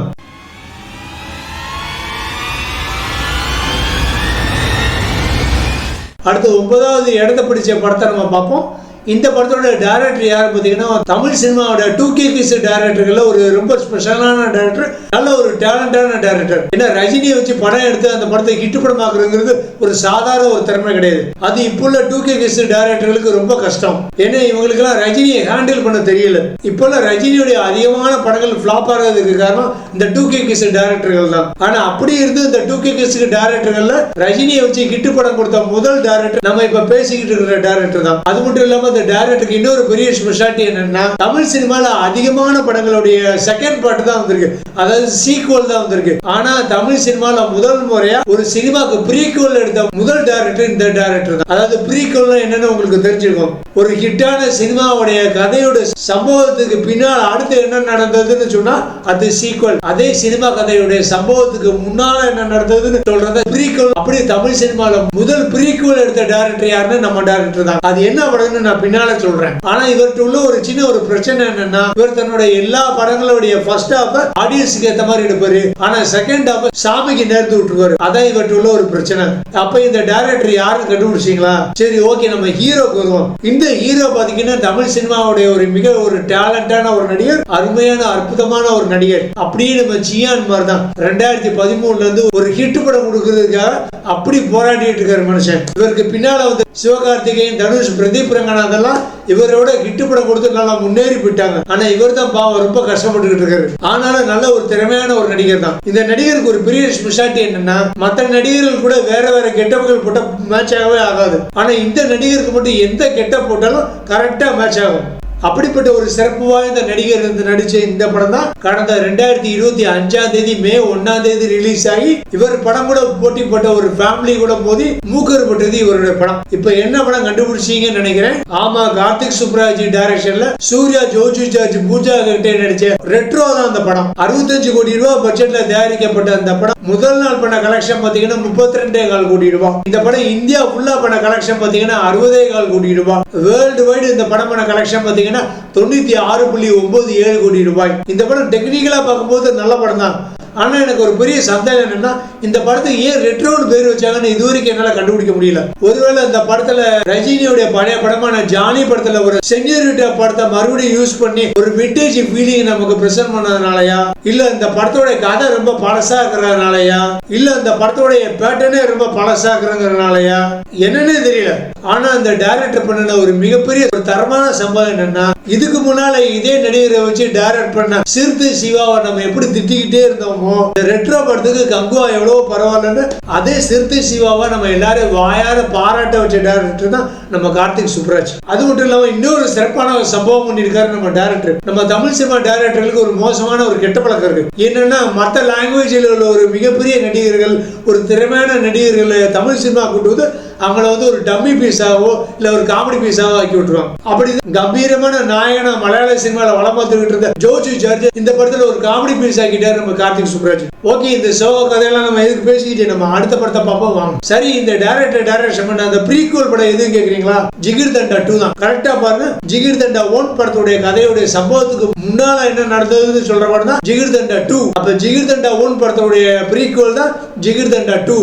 அடுத்து ஒன்பதாவது இடத்த பிடிச்ச படத்தை நம்ம பார்ப்போம். இந்த படத்தோட டைரக்டர் யார் பார்த்தீங்கன்னா தமிழ் சினிமாவோட டூ கே கிஸ் டைரக்டர்கள்ல ஒரு ரொம்ப ஸ்பெஷலான டைரக்டர் நல்ல ஒரு டேலண்டான டைரக்டர் ஏன்னா ரஜினியை வச்சு படம் எடுத்து அந்த படத்தை ஹிட் படமாக்குறதுங்கிறது ஒரு சாதாரண ஒரு திறமை கிடையாது. அது இப்போ உள்ள டூ கே கிஸ் டைரக்டர்களுக்கு ரொம்ப கஷ்டம். ஏன்னா இவங்களுக்கெல்லாம் ரஜினியை ஹேண்டில் பண்ண தெரியல. இப்போ ரஜினியுடைய அதிகமான படங்கள் ஃபிளாப் ஆகிறதுக்கு காரணம் இந்த டூ கே கிஸ் டைரக்டர்கள் தான். ஆனா அப்படி இருந்து இந்த டூ கே கிஸ் டைரக்டர்கள்ல ரஜினியை வச்சு ஹிட் படம் கொடுத்த முதல் டைரக்டர் நம்ம இப்ப பேசிக்கிட்டு இருக்கிற டைரக்டர் தான். அது மட்டும் இல்லாம இந்த டைரக்டருக்கு இன்னொரு பெரிய ஸ்பெஷாலிட்டி என்னன்னா தமிழ் சினிமால அதிகமான படங்களுடைய செகண்ட் பார்ட் தான் வந்திருக்கு. அதாவது சீக்குவல் தான் வந்திருக்கு. ஆனா தமிழ் சினிமால முதல் முறையா ஒரு சினிமாக்கு ப்ரீக்குவல் எடுத்த முதல் டைரக்டர் இந்த டைரக்டர் தான். அதாவது ப்ரீக்வல் என்னன்னு உங்களுக்கு தெரிஞ்சிருக்கும். ஒரு ஹிட்டான சினிமாவுடைய கதையோட சம்பவத்துக்கு பின்னால் அடுத்து என்ன நடந்ததுன்னு சொன்னா அது சீக்குவல் அதே சினிமா கதையுடைய சம்பவத்துக்கு முன்னால என்ன நடந்ததுன்னு சொல்றது ப்ரீக்வல் அப்படி தமிழ் சினிமால முதல் ப்ரீக்குவல் எடுத்த டைரக்டர் யாருன்னு நம்ம டைரக்டர் தான். அது என்ன படம்னு நான் பின்னால சொல்றேன். ஆனா இவர்கிட்ட உள்ள ஒரு சின்ன ஒரு பிரச்சனை என்னன்னா இவர் தன்னுடைய எல்லா படங்களுடைய ஃபர்ஸ்ட் ஹாஃப் ஆடியன்ஸுக்கு ஏத்த மாதிரி எடுப்பாரு. ஆனா செகண்ட் ஹாஃப் சாமிக்கு நேர்த்து விட்டுருவாரு. அதான் இவர்கிட்ட உள்ள ஒரு பிரச்சனை. அப்ப இந்த டைரக்டர் யாரும் கண்டுபிடிச்சீங்களா? சரி ஓகே நம்ம ஹீரோக்கு வருவோம். இந்த ஹீரோ பாத்தீங்கன்னா தமிழ் சினிமாவுடைய ஒரு மிக ஒரு டேலண்டான ஒரு நடிகர் அருமையான அற்புதமான ஒரு நடிகர். அப்படியே நம்ம ஜியான் மாதிரி தான் ரெண்டாயிரத்தி பதிமூணுல இருந்து ஒரு ஹிட் படம் கொடுக்கறதுக்காக அப்படி போராடிட்டு இருக்காரு மனுஷன். இவருக்கு பின்னால வந்து சிவகார்த்திகேயன் தனுஷ் பிரதீப் அதெல்லாம் இவரோட கிட்டுப்பட படம் கொடுத்து நல்லா முன்னேறி போயிட்டாங்க. ஆனா இவர் தான் பாவம் ரொம்ப கஷ்டப்பட்டுக்கிட்டு இருக்காரு. ஆனாலும் நல்ல ஒரு திறமையான ஒரு நடிகர் தான். இந்த நடிகருக்கு ஒரு பெரிய ஸ்பெஷாலிட்டி என்னன்னா மற்ற நடிகர்கள் கூட வேற வேற கெட்டப்புகள் போட்ட மேட்ச் ஆகவே ஆகாது. ஆனா இந்த நடிகருக்கு மட்டும் எந்த கெட்ட போட்டாலும் கரெக்டா மேட்ச் ஆகும். அப்படிப்பட்ட ஒரு சிறப்பு வாய்ந்த நடிகர் இருந்து நடிச்ச இந்த படம் தான் கடந்த ரெண்டாயிரத்தி இருபத்தி அஞ்சாம் தேதி மே ஒன்னாம் தேதி ரிலீஸ் ஆகி இவர் படம் கூட போட்டி போட்ட ஒரு ஃபேமிலி கூட மோதி மூக்கறுபட்டது இவருடைய படம். இப்ப என்ன படம் கண்டுபிடிச்சீங்கன்னு நினைக்கிறேன். ஆமா கார்த்திக் சுப்ராஜ் டைரக்ஷன்ல சூர்யா ஜோஜி ஜார்ஜ் பூஜா கிட்டே நடிச்ச ரெட்ரோ தான் அந்த படம். அறுபத்தஞ்சு கோடி ரூபாய் பட்ஜெட்ல தயாரிக்கப்பட்ட அந்த படம். முதல் நாள் பண்ண கலெக்ஷன் பாத்தீங்கன்னா முப்பத்தி ரெண்டே கால் கோடி ரூபாய் இந்த படம் இந்தியா ஃபுல்லா பண்ண கலெக்ஷன் பாத்தீங்கன்னா அறுபதே கால் கோடி ரூபாய் வேர்ல்டு வைடு இந்த படம் பண்ண கலெக்ஷன் பாத்தீங்கன்னா தொண்ணூத்தி ஆறு புள்ளி ஒன்பது ஏழு கோடி ரூபாய். இந்த படம் டெக்னிக்கலாக பார்க்கும்போது நல்ல படம் தான் ஆனால் எனக்கு ஒரு பெரிய சந்தேகம் என்னன்னா இந்த படத்துக்கு ஏன் ரெட்ரோன்னு பேர் வச்சாங்கன்னு இதுவரைக்கும் என்னால் கண்டுபிடிக்க முடியல. ஒருவேளை இந்த படத்தில் ரஜினியுடைய பழைய படமான ஜானி படத்தில் ஒரு செஞ்சூரிட்டா படத்தை மறுபடியும் யூஸ் பண்ணி ஒரு விண்டேஜ் ஃபீலிங் நமக்கு ப்ரெசென்ட் பண்ணதுனாலயா? இல்லை இந்த படத்தோட கதை ரொம்ப பழசா இருக்கிறதுனாலயா? இல்லை இந்த படத்தோடைய பேட்டர்னே ரொம்ப பழசா இருக்கிறதுனாலயா? என்னன்னே தெரியல. ஆனால் அந்த டைரக்டர் பண்ணின ஒரு மிகப்பெரிய ஒரு தரமான சம்பவம் என்னன்னா இதுக்கு முன்னால இதே நடிகரை வச்சு டைரக்ட் பண்ண சிறுத்தை சிவாவை நம்ம எப்படி திட்டிக்கிட்டே இருந்தோமோ பார்ப்போம். ரெட்ரோ படத்துக்கு கங்குவா எவ்வளவு பரவாயில்லன்னு அதே சிறுத்தை சிவாவை நம்ம எல்லாரும் வாயார பாராட்ட வச்சுட்டாருன்னா தான் நம்ம கார்த்திக் சுப்ராஜ். அது மட்டும் இல்லாம இன்னொரு சிறப்பான ஒரு சம்பவம் பண்ணியிருக்காரு நம்ம டேரக்டர் நம்ம தமிழ் சினிமா டேரக்டர்களுக்கு ஒரு மோசமான ஒரு கெட்ட பழக்கம் இருக்கு. என்னன்னா மற்ற லாங்குவேஜில் உள்ள ஒரு மிகப்பெரிய நடிகர்கள் ஒரு திறமையான நடிகர்களை தமிழ் சினிமா கொண்டு வந்து அவங்கள வந்து ஒரு டம்மி பீஸாவோ இல்ல ஒரு காமெடி பீஸாவோ ஆக்கி விட்டுருவாங்க. அப்படி கம்பீரமான நாயகனா மலையாள சினிமாவில் வளம் பார்த்துக்கிட்டு இருந்த ஜோஜி ஜார்ஜ் இந்த படத்துல ஒரு காமெடி பீஸ் ஆக்கிட்டாரு நம்ம கார்த்திக் சுப்ராஜ். ஓகே இந்த சோக கதையெல்லாம் நம்ம எதுக்கு பேசிக்கிட்டு நம்ம அடுத்த படத்தை பார்ப்போம் வாங்க. சரி இந்த டைரக்டர் டேரக்டர் பண்ண அந்த ப்ரீக்வல் படம் எதுவும் கேக்குறீங்களா ஜிகிர் தண்டா டூ தான். கரெக்டா பாருங்க. ஜிகிர் தண்டா ஒன் படத்துடைய கதையுடைய சம்பவத்துக்கு முன்னால என்ன நடந்ததுன்னு சொல்ற படம் தான் ஜிகிர் தண்டா டூ அப்ப ஜிகிர் தண்டா ஒன் படத்துடைய ப்ரீக்குவல் தான் ஜிகிர் தண்டா டூ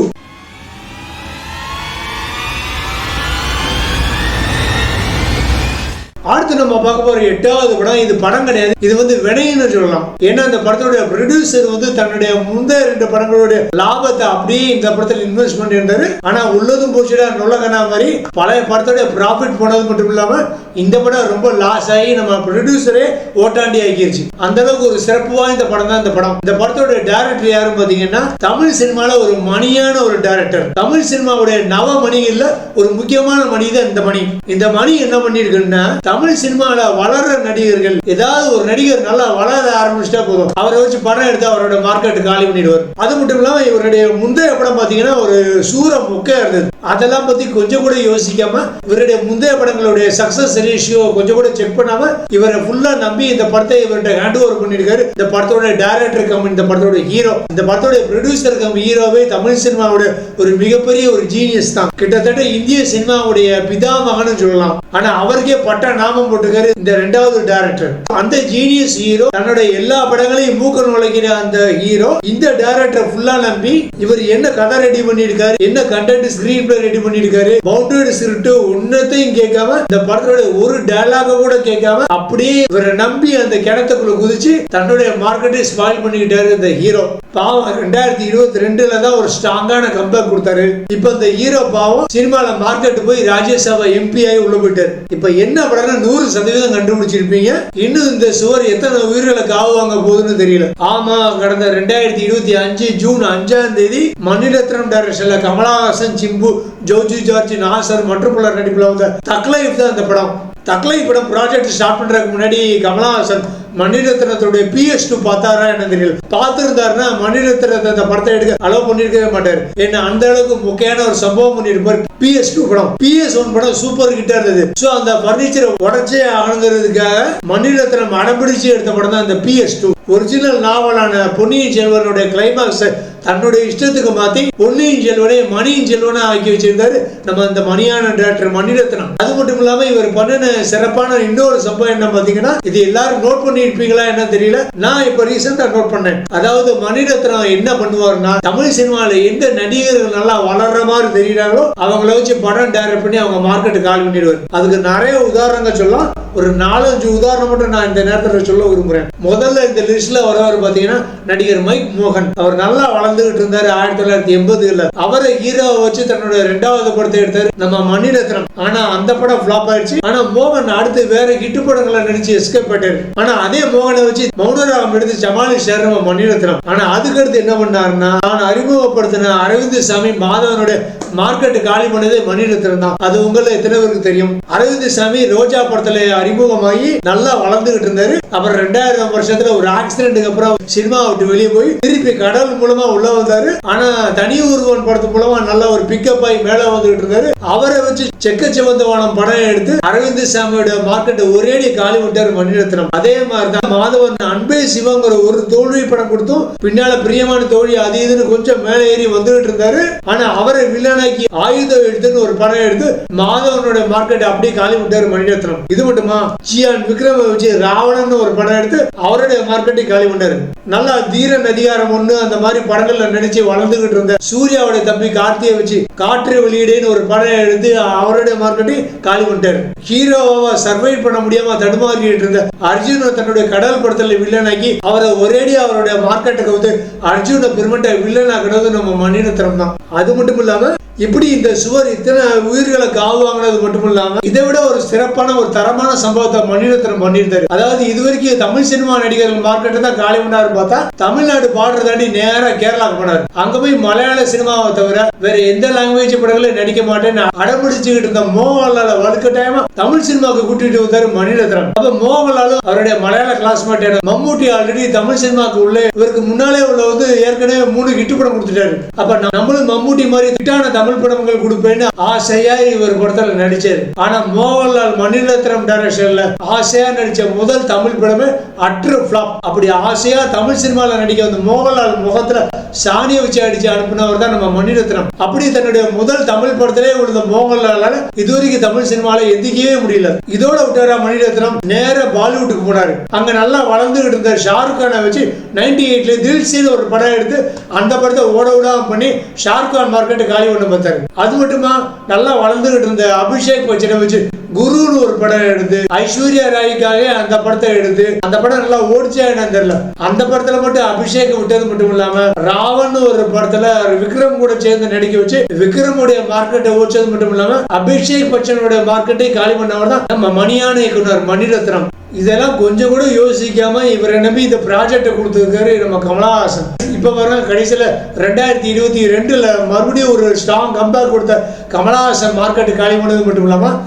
அடுத்து நம்ம பார்க்க போற எட்டாவது படம் இது படம் கிடையாது. இது வந்து வினைன்னு சொல்லலாம். ஏன்னா இந்த படத்தோட ப்ரொடியூசர் வந்து தன்னுடைய முந்தைய ரெண்டு படங்களுடைய லாபத்தை அப்படியே இந்த படத்தில் இன்வெஸ்ட் பண்ணியிருந்தாரு ஆனா உள்ளதும் போச்சுடா நுழகனா மாதிரி பழைய படத்தோட ப்ராஃபிட் போனது மட்டும் இல்லாம இந்த படம் ரொம்ப லாஸ் ஆகி நம்ம ப்ரொடியூசரே ஓட்டாண்டி ஆக்கிருச்சு அந்த அளவுக்கு ஒரு சிறப்பு வாய்ந்த படம் தான் இந்த படம். இந்த படத்தோட டைரக்டர் யாரும் பாத்தீங்கன்னா தமிழ் சினிமால ஒரு மணியான ஒரு டைரக்டர் தமிழ் சினிமாவுடைய நவ மணிகள்ல ஒரு முக்கியமான மணி தான் இந்த மணி. இந்த மணி என்ன பண்ணிருக்குன்னா தமிழ் சினிமால வளர்ற நடிகர்கள் ஏதாவது ஒரு நடிகர் நல்லா வளர ஆரம்பிச்சிட்டா போதும். அவரை வச்சு படம் எடுத்து அவரோட மார்க்கெட் காலி பண்ணிடுவார். அது மட்டும் இல்லாம இவருடைய முந்தைய படம் பாத்தீங்கன்னா ஒரு சூர முக்கையா இருந்தது. அதெல்லாம் பத்தி கொஞ்சம் கூட யோசிக்காம இவருடைய முந்தைய படங்களுடைய சக்சஸ் ரேஷியோ கொஞ்சம் கூட செக் பண்ணாம இவரை ஃபுல்லா நம்பி இந்த படத்தை இவர்கிட்ட ஹேண்ட் ஓவர் பண்ணிருக்காரு இந்த படத்தோட டேரக்டர் கம் இந்த படத்தோட ஹீரோ இந்த படத்தோட ப்ரொடியூசர் கம் ஹீரோவே தமிழ் சினிமாவோட ஒரு மிகப்பெரிய ஒரு ஜீனியஸ் தான். கிட்டத்தட்ட இந்திய சினிமாவுடைய பிதாமகன்னு சொல்லலாம். ஆனா அவருக்கே பட்ட நாமம் போட்டுக்காரு இந்த ரெண்டாவது டைரக்டர் அந்த ஜீனியஸ் ஹீரோ தன்னுடைய எல்லா படங்களையும் மூக்க நுழைக்கிற அந்த ஹீரோ இந்த டேரக்டர் ஃபுல்லா நம்பி இவர் என்ன கதை ரெடி பண்ணிருக்காரு என்ன கண்டென்ட் ஸ்கிரீன் பிளே ரெடி பண்ணிருக்காரு பவுண்டரி ஸ்கிரிப்ட் ஒன்னத்தையும் கேட்காம இந்த படத்தோட ஒரு டயலாக கூட கேட்காம அப்படியே இவரை நம்பி அந்த கிணத்துக்குள்ள குதிச்சு தன்னுடைய மார்க்கெட்டை ஸ்பாயில் பண்ணிக்கிட்டாரு இந்த ஹீரோ பாவம் ரெண்டாயிரத்தி இருபத்தி ரெண்டுல தான் ஒரு ஸ்ட்ராங்கான கம்பேர் கொடுத்தாரு. இப்ப இந்த ஹீரோ பாவம் சினிமால மார்க்கெட் போய் ராஜ்யசபா எம்பி ஆகி உள்ள போயிட்டாரு. இப்ப என்ன படம்னா நூறு சதவீதம் கண்டுபிடிச்சிருப்பீங்க. இன்னும் இந்த சுவர் எத்தனை உயிர்களை காவு வாங்க போகுதுன்னு தெரியல. ஆமா கடந்த ரெண்டாயிரத்தி இருபத்தி அஞ்சு ஜூன் அஞ்சாம் தேதி மணிரத்னம் டைரக்ஷன்ல கமலஹாசன் சிம்பு ஜோஜி ஜார்ஜ் நாசர் மற்றும் பலர் நடிப்புல வந்த தக்லைஃப் தான் இந்த படம். தக்லை படம் ப்ராஜெக்ட் ஸ்டார்ட் பண்றதுக்கு முன்னாடி கமலஹாசன் மணிரத்னத்துடைய பிஎஸ் டூ பார்த்தாரா என்ன தெரியல. பார்த்திருந்தாருன்னா மணிரத்னத்தை அந்த படத்தை எடுக்க அலோவ் பண்ணிருக்கவே மாட்டார். என்ன அந்த அளவுக்கு முக்கியமான ஒரு சம்பவம் பண்ணியிருப்பார் பிஎஸ் டூ படம். பிஎஸ் ஒன் படம் சூப்பர் கிட்டா இருந்தது. ஸோ அந்த பர்னிச்சரை உடச்சே ஆகணுங்கிறதுக்காக மணிரத்னம் அடம்பிடிச்சு எடுத்த படம் தான் அந்த பிஎஸ் டூ ஒரிஜினல் நாவலான பொன்னியின் செல்வனுடைய கிளைமாக்ஸ் தன்னுடைய இஷ்டத்துக்கு மாத்தி பொன்னியின் செல்வனை மணியின் செல்வனை ஆக்கி வச்சிருந்தாரு. நம்ம அந்த மணியான டேரக்டர் மணிரத்னம் அது மட்டும் இல்லாம இவர் பண்ணின சிறப்பான இன்னொரு சம்பவம் என்ன பாத்தீங்கன்னா இது எல்லாரும் நோட் பண்ணிருப்பீங்களா என்ன தெரியல. நான் இப்ப ரீசெண்டா நோட் பண்ணேன். அதாவது மணிரத்னம் என்ன பண்ணுவார்னா தமிழ் சினிமாவில எந்த நடிகர்கள் நல்லா வளர்ற மாதிரி தெரியுறாங்களோ அவங்கள வச்சு படம் டைரக்ட் பண்ணி அவங்க மார்க்கெட்டுக்கு கால் பண்ணிடுவார். அதுக்கு நிறைய உதாரணங்கள் சொல்லலாம். ஒரு நாலஞ்சு உதாரணம் மட்டும் நான் இந்த நேரத்தில் சொல்ல விரும்புகிறேன் முதல்ல இந்த லிஸ்ட்ல வரவர் பாத்தீங்கன்னா நடிகர் மைக் மோகன். அவர் நல்லா வாழ்ந்துகிட்டு இருந்தாரு ஆயிரத்தி தொள்ளாயிரத்தி எண்பதுல அவரை ஹீரோவை வச்சு தன்னோட ரெண்டாவது படத்தை எடுத்தாரு நம்ம மணிரத்னம். ஆனா அந்த படம் ஃபிளாப் ஆயிடுச்சு. ஆனா மோகன் அடுத்து வேற ஹிட் படங்களை நடிச்சு எஸ்கேப் பண்ணிட்டாரு ஆனா அதே மோகனை வச்சு மௌனராகம் எடுத்து சமாளிச்சாரு நம்ம மணிரத்னம். ஆனா அதுக்கடுத்து என்ன பண்ணாருன்னா நான் அறிமுகப்படுத்தின அரவிந்த் சாமி மாதவனுடைய மார்க்கெட் காலி பண்ணதே மணிரத்னம் தான். அது உங்கள எத்தனை பேருக்கு தெரியும்? அரவிந்த் சாமி ரோஜா படத்துல அறிமுகமாகி நல்லா வளர்ந்துகிட்டு இருந்தாரு. அப்புறம் ரெண்டாயிரம் வருஷத்துல ஒரு ஆக்சிடென்ட்டுக்கு அப்புறம் சினிமா விட்டு வெளியே போய் திருப்பி கடல் மூலமா உள்ள உள்ள வந்தாரு. ஆனா தனி ஒருவன் படத்து மூலமா நல்ல ஒரு பிக்கப் ஆகி மேல வந்துகிட்டு இருந்தாரு. அவரை வச்சு செக்க சிவந்த வானம் படம் எடுத்து அரவிந்த் சாமியோட மார்க்கெட்டை ஒரேடி காலி விட்டாரு மணிரத்னம். அதே மாதிரிதான் மாதவன் அன்பே சிவங்கிற ஒரு தோல்வி படம் கொடுத்தும் பின்னால பிரியமான தோழி அது இதுன்னு கொஞ்சம் மேலே ஏறி வந்துகிட்டு இருந்தாரு. ஆனா அவரை வில்லனாக்கி ஆயுதம் எடுத்துன்னு ஒரு படம் எடுத்து மாதவனோட மார்க்கெட் அப்படியே காலி விட்டாரு மணிரத்னம். இது மட்டுமா? ஜியான் விக்ரம வச்சு ராவணன் ஒரு படம் எடுத்து அவருடைய மார்க்கெட்டை காலி பண்ணாரு நல்லா தீரன் அதிகாரம் ஒண்ணு அந்த மாதிரி படங்கள் படங்கள்ல நினைச்சு வளர்ந்துகிட்டு இருந்த சூர்யாவோட தம்பி கார்த்தியை வச்சு காற்று வெளியீடுன்னு ஒரு படம் எடுத்து அவருடைய மார்க்கெட்டை காலி பண்ணிட்டாரு. ஹீரோவை சர்வைவ் பண்ண முடியாம தடுமாறிட்டு இருந்த அர்ஜுனை தன்னுடைய கடல் படத்துல வில்லனாக்கி அவரை ஒரேடி அவருடைய மார்க்கெட்டுக்கு வந்து அர்ஜுனை பெருமட்டை வில்லனாக்குறது நம்ம மணிரத்னம் தான் அது மட்டும் இல்லாம இப்படி இந்த சுவர் இத்தனை உயிர்களை காவு வாங்கினது மட்டும் இல்லாம இதை விட ஒரு சிறப்பான ஒரு தரமான சம்பவத்தை மணிரத்னம் பண்ணியிருந்தாரு. அதாவது இது வரைக்கும் தமிழ் சினிமா நடிகர்கள் மார்க்கெட்டை தான் காலி பண்ணாரு பார்த்தா தமிழ்நாடு பார்டர் தாண்டி நேரா கேரளாக்கு போனாரு. அங்க போய் மலையாள சினிமாவை தவிர வேற எந்த லாங்குவேஜ் படங்களும் நடிக்க மாட்டேன்னு அடம்பிடிச்சுக்கிட்டு இருந்த மோகன்லால வலுக்கட்டாயமா தமிழ் சினிமாவுக்கு கூட்டிட்டு வந்தாரு மணிரத்னம். அப்ப மோகன்லாலும் அவருடைய மலையாள கிளாஸ்மேட் மம்மூட்டி ஆல்ரெடி தமிழ் சினிமாவுக்கு உள்ளே இவருக்கு முன்னாலே உள்ள வந்து ஏற்கனவே மூணு ஹிட் படம் கொடுத்துட்டாரு. அப்ப நம்மளும் மம்மூட்டி மாதிரி திட்டான தமிழ் படங்கள் கொடுப்பேன்னு ஆசையா இவர் படத்துல நடிச்சாரு. ஆனா மோகன்லால் மணிரத்னம் டைரக்ஷன்ல ஆசையா நடிச்ச முதல் தமிழ் படமே அட்ரு ஃபிளாப் அப்படி ஆசையா தமிழ் சினிமால நடிக்க வந்த மோகன்லால் முகத்துல சாணியை வச்சு அடிச்சு அனுப்பினவர் தான் நம்ம மணிரத்னம். அப்படி தன்னுடைய முதல் தமிழ் படத்திலே விழுந்த மோகன்லாலால இதுவரைக்கும் தமிழ் சினிமால எந்திக்கவே முடியல. இதோட விட்டாரா மணிரத்னம்? நேர பாலிவுட்டுக்கு போனாரு. அங்க நல்லா வளர்ந்துகிட்டு இருந்த ஷாருக் கானை வச்சு நைன்டி எயிட்ல தில்சின்னு ஒரு படம் எடுத்து அந்த படத்தை ஓட விடாம பண்ணி ஷாருக் கான் மார்க்கெட்டு காலி ஒன்று பார்த்தாரு. அது மட்டுமா? நல்லா வளர்ந்துகிட்டு இருந்த அபிஷேக் பச்சனை வச்சு குருன்னு ஒரு படம் எடுத்து ஐஸ்வர்யா ராய்க்காக அந்த படத்தை எடுத்து அந்த படம் நல்லா ஓடிச்சா என்னன்னு தெரியல. அந்த படத்துல மட்டும் அபிஷேக் விட்டது மட்டும் இல்லாம பாவன் ஒரு படத்துல விக்ரம் கூட சேர்ந்து நடிக்க வச்சு விக்ரமுடைய மார்க்கெட்டை ஓடிச்சது மட்டும் இல்லாம அபிஷேக் பச்சனுடைய மார்க்கெட்டை காலி பண்ணவர் தான் நம்ம மணியான இயக்குனர் மணிரத்னம். இதெல்லாம் கொஞ்சம் கூட யோசிக்காம இவரை நம்பி இந்த ப்ராஜெக்டை கொடுத்துருக்காரு நம்ம கமலஹாசன். இப்போ வர கடைசியில் ரெண்டாயிரத்தி இருபத்தி ரெண்டில் மறுபடியும் ஒரு ஸ்ட்ராங் கம்பேக் கொடுத்த கமலஹாசன் மார்க்கெட்டு காலி பண்ணது மட்டும் இல்லாமல்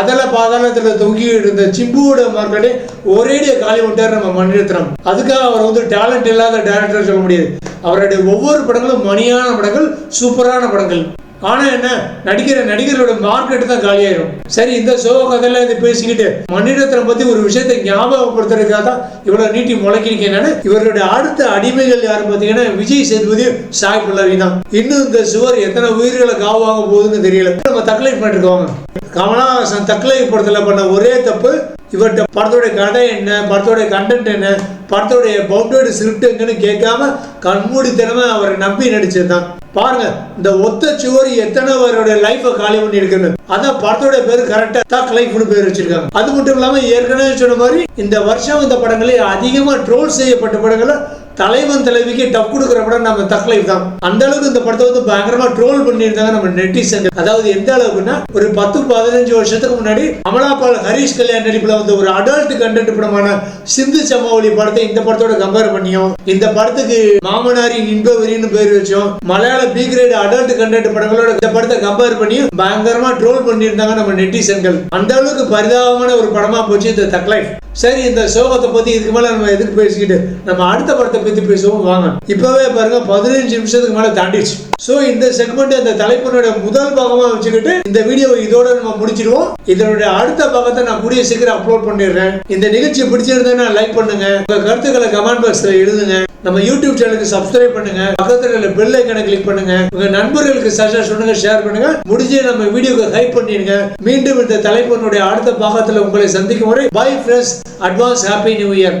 அதில் பாதாளத்தில் தொங்கி இருந்த சிம்புவோட மார்க்கெட்டே ஒரேடிய காலி விட்டார் நம்ம மணிரத்னம் அதுக்காக அவர் வந்து டேலண்ட் இல்லாத டேரக்டர் சொல்ல முடியாது. அவருடைய ஒவ்வொரு படங்களும் மணியான படங்கள் சூப்பரான படங்கள். ஆனால் என்ன? நடிக்கிற நடிகரோட மார்க்கெட் தான் காலியாயிரும். சரி இந்த சோக கதையில இது பேசிக்கிட்டு மணிரத்னம் பற்றி ஒரு விஷயத்தை ஞாபகப்படுத்துறதுக்காக தான் இவ்வளோ நீட்டி முளைக்கிறீங்க என்னன்னு இவருடைய அடுத்த அடிமைகள் யாரும் பார்த்தீங்கன்னா விஜய் சேதுபதி சாய் பல்லவி தான். இன்னும் இந்த சுவர் எத்தனை உயிர்களை காவாக போகுதுன்னு தெரியல. நம்ம தக்கலை பண்ணிருக்கோங்க கமலஹாசன் தக்கலை படத்தில் பண்ண ஒரே தப்பு. இவர்கிட்ட படத்தோடைய கதை என்ன படத்தோடைய கண்டென்ட் என்ன படத்தோடைய பவுண்டோட ஸ்கிரிப்ட் எங்கன்னு கேட்காம கண்மூடித்தனமா அவரை நம்பி நடிச்சிருந்தான் பாருங்க இந்த ஒத்த சுவர் எத்தனை பேருடைய லைஃபை காலி பண்ணி இருக்குது அதான் படத்தோட பேர் கரெக்டா தக் லைஃப்னு பேர் வச்சிருக்காங்க. அது மட்டும் இல்லாம ஏற்கனவே சொன்ன மாதிரி இந்த வருஷம் இந்த படங்களில் அதிகமா ட்ரோல் செய்யப்பட்ட படங்களை தலைவன் தலைவிக்கு டப் கொடுக்குற படம் நம்ம தக்லைஃப் தான். அந்த அளவுக்கு இந்த படத்தை வந்து பயங்கரமா ட்ரோல் பண்ணியிருந்தாங்க நம்ம நெட்டிசன் அதாவது எந்த அளவுக்குன்னா ஒரு பத்து பதினஞ்சு வருஷத்துக்கு முன்னாடி அமலாபால் ஹரிஷ் கல்யாண் நடிப்புல வந்து ஒரு அடல்ட் கண்டென்ட் படமான சிந்து சமாவளி படத்தை இந்த படத்தோட கம்பேர் பண்ணியும். இந்த படத்துக்கு மாமனாரின் இன்ப வெறின்னு பேர் வச்சோம். மலையாள பி கிரேட் அடல்ட் கண்டென்ட் படங்களோட இந்த படத்தை கம்பேர் பண்ணியும் பயங்கரமா ட்ரோல் பண்ணியிருந்தாங்க நம்ம நெட்டிசன்கள் அந்த அளவுக்கு பரிதாபமான ஒரு படமா போச்சு இந்த தக்லைஃப் சரி இந்த சோகத்தை பத்தி இதுக்கு மேல நம்ம எதுக்கு பேசிக்கிட்டு நம்ம அடுத்த படத்தை பத்தி பேசுவோம் வாங்க. இப்பவே பாருங்க பதினஞ்சு நிமிஷத்துக்கு மேல தாண்டிடுச்சு. சோ இந்த செக்மெண்ட் அந்த தலைப்பினுடைய முதல் பாகமா வச்சுக்கிட்டு இந்த வீடியோவை இதோட நம்ம முடிச்சிடுவோம். இதனுடைய அடுத்த பாகத்தை நான் கூடிய சீக்கிரம் அப்லோட் பண்ணிடுறேன். இந்த நிகழ்ச்சி பிடிச்சிருந்தேன்னா லைக் பண்ணுங்க. உங்க கருத்துக்களை கமெண்ட் பாக்ஸ்ல எழுதுங்க. நம்ம யூடியூப் சேனலுக்கு சப்ஸ்கிரைப் பண்ணுங்க. பக்கத்தில் உள்ள பெல் ஐக்கனை கிளிக் பண்ணுங்க. உங்க நண்பர்களுக்கு சஜஸ்ட் பண்ணுங்க ஷேர் பண்ணுங்க. முடிஞ்சு நம்ம வீடியோக்கு ஹைப் பண்ணிடுங்க. மீண்டும் இந்த தலைப்பினுடைய அடுத்த பாகத்தில் உங்களை சந்திக்கும் வரை bye friends advance happy new year